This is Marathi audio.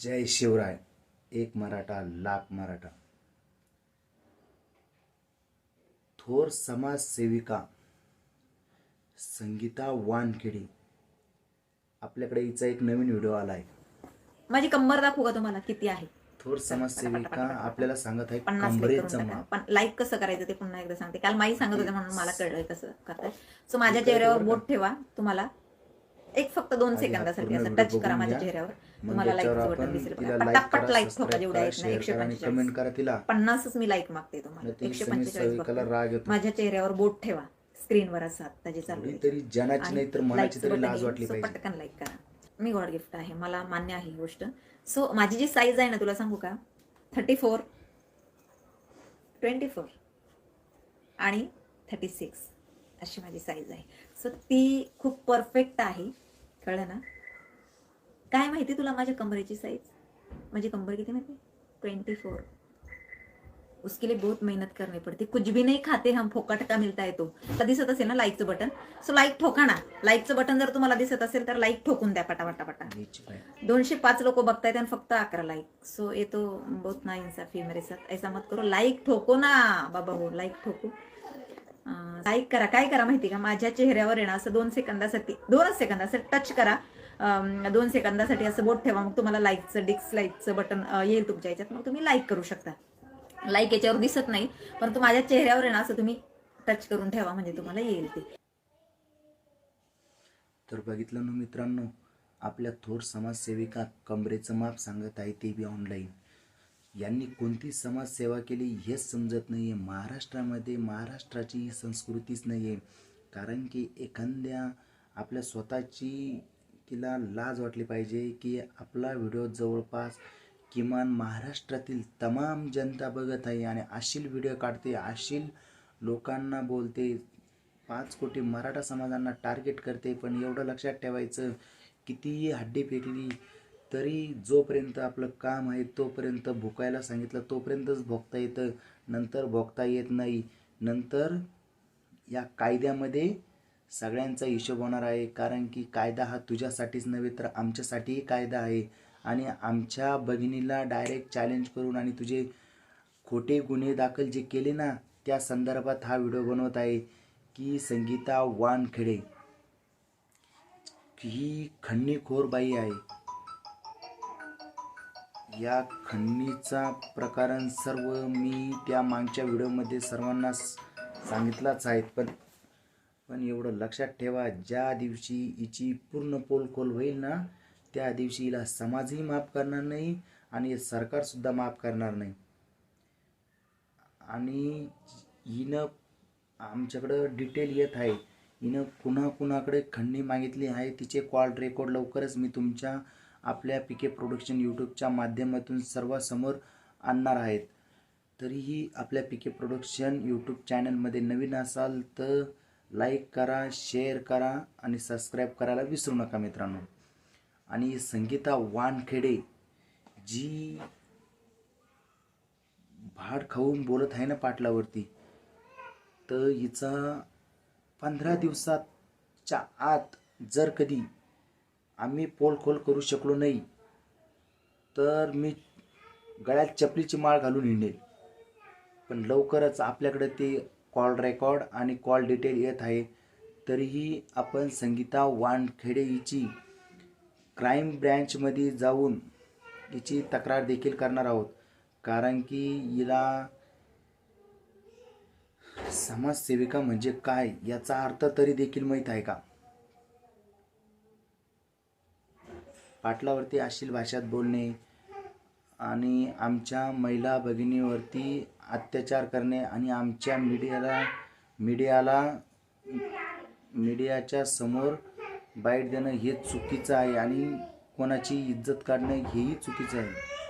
जय शिवराय. एक मराठा लाख मराठा. थोर समाजसेविका संगीता वानखेडे. आपल्याकडे हिचा एक नवीन व्हिडिओ आला आहे माझी कंबर दाखवू का तुम्हाला किती आहे? थोर समाजसेविका आपल्याला सांगत आहे पन्नास पण लाईक कसं करायचं ते पुन्हा एकदा सांगते. काल माई सांगत होते म्हणून मला कळलंय कसं करताय. सो माझ्या चेहऱ्यावर बोट ठेवा तुम्हाला. एक फक्त दोन सेकंदासाठी असं टच करा बघून माझ्या घ्या. चेहऱ्यावर. मग तुम्हाला त्याच्यावर लाईकचं बटन आपण दिसेल तिला बघा. लाईक पटापट करा लाईक ठोका सबस्क्राईब जेवढ्या करा आहेत ना शेअर एकशे करा आणि पंचेचाळीस कमेंट करा तिला. पन्नासच मी लाईक मागते नाही तुम्हाला ती एकशे पंचेचाळीस सेविकाला बघते. राग येतो. माझ्या चेहऱ्यावर बोट ठेवा. स्क्रीनवर असं आता जे चालू थोडी आहे. तरी जनाची आणि नाही तर मनाची लाईकचं तरी बटन लाज येईल. वाटली So पाहिजे. पटकन लाईक करा. मी गॉड गिफ्ट आहे. मला मान्य आहे ही गोष्ट. सो माझी जी साईज आहे ना तुला सांगू का? थर्टी फोर ट्वेंटी फोर आणि थर्टी सिक्स अशी माझी साईज आहे. सो ती खूप परफेक्ट आहे. कळलं ना? काय माहिती तुला माझ्या कमरेची साईज माझी कंबर किती माहिती? ट्वेंटी फोर उसके लिए बहुत मेहनत करनी पड़ती. कुछ भी नहीं खाते हम फोकट का मिलता है तो दिसत असेल ना लाईकचं बटन सो लाईक ठोका ना. लाईकचं बटन जर तुम्हाला दिसत असेल तर लाईक ठोकून द्या पटापटा पटा नीची पाय. दोनशे पाच लोक बघतायत आणि फक्त अकरा लाईक सो ये तो बहुत ना इंसाफी मेरे साथ ऐसा मत करो लाईक ठोको ना बाबा हो लाईक ठोको. लाईक करा. काय करा माहिती का? माझ्या चेहऱ्यावर येणं असं दोन सेकंदासाठी दोनच सेकंद असं टच करा दोन सेकंदासाठी असं बोट ठेवा. मग तुम्हाला लाईकचं डिसलाईकचं बटन येईल तुमच्या याच्यात. मग तुम्ही लाईक करू शकता. लाईक याच्यावर दिसत नाही परंतु माझ्या चेहऱ्यावर येणं असं तुम्ही टच करून ठेवा. म्हणजे तुम्हाला येईल ते. तर बघितलं ना मित्रांनो आपल्या थोर समाजसेविका कमरेचं माप सांगत आहे ते बी ऑनलाईन यांनी कोणती समाजसेवा केली हेच समजत नाही आहे महाराष्ट्रामध्ये महाराष्ट्राची ही संस्कृतीच नाही आहे कारण की एखाद्या आपल्या स्वतःची तिला लाज वाटली पाहिजे की आपला व्हिडिओ जवळपास किमान महाराष्ट्रातील तमाम जनता बघत आहे आणि अशील व्हिडिओ काढते अशील लोकांना बोलते पाच कोटी मराठा समाजांना टार्गेट करते. पण एवढं लक्षात ठेवायचं कितीही हड्डी फेकली तरी जोपर्यंत आपलं काम आहे तोपर्यंत भुकायला सांगितलं तोपर्यंतच भोगता येतं. नंतर भोगता येत नाही. नंतर या कायद्यामध्ये सगळ्यांचा हिशोब होणार आहे. कारण की कायदा हा तुझ्यासाठीच नव्हे तर आमच्यासाठीही कायदा आहे. आणि आमच्या भगिनीला डायरेक्ट चॅलेंज करून आणि तुझे खोटे गुन्हे दाखल जे केले ना त्या संदर्भात हा व्हिडिओ बनवत आहे की संगीता वानखेडे. ही खन्नीखोर बाई आहे. या खंडणीचा प्रकरण सर्व मी त्या मागच्या व्हिडिओमध्ये सर्वांना सांगितलाच आहेत. पण पण एवढं लक्षात ठेवा ज्या दिवशी हिची पूर्ण पोलखोल होईल ना त्या दिवशी हिला समाजही माफ करणार नाही आणि सरकारसुद्धा माफ करणार नाही. आणि हिनं आमच्याकडं डिटेल येत आहे. हिनं कुणा कुणाकडे खंडणी मागितली आहे तिचे कॉल रेकॉर्ड लवकरच मी तुमच्या आपल्या पिके प्रोडक्शन यूट्यूबच्या माध्यमातून सर्वांसमोर आणणार आहेत. तरीही आपल्या पिके प्रोडक्शन यूट्यूब चॅनलमध्ये नवीन असाल तर लाईक करा शेअर करा आणि सबस्क्राईब करायला विसरू नका मित्रांनो. आणि संगीता वानखेडे जी भाड खाऊन बोलत आहे ना पाटलावरती तर हिचा पंधरा दिवसाच्या आत जर कधी आम्ही पोलखोल करू शकलो नाही तर मी गळ्यात चपलीची माळ घालून हिंडेल. पण लवकरच आपल्याकडे ते कॉल रेकॉर्ड आणि कॉल डिटेल येत आहे तरीही आपण संगीता वानखेडे हिची क्राईम ब्रँचमध्ये जाऊन हिची तक्रार देखील करणार आहोत कारण की हिला समाजसेविका म्हणजे काय याचा अर्थ तरी देखील माहीत आहे का? पाटलावरती अश्लील भाषात बोलणे आणि आमच्या महिला भगिनीवरती अत्याचार करणे आणि आमच्या मीडियाला मीडियाला मीडियाच्या समोर बाईट देणं हे चुकीचं आहे आणि कोणाची इज्जत काढणं हेही चुकीचं आहे.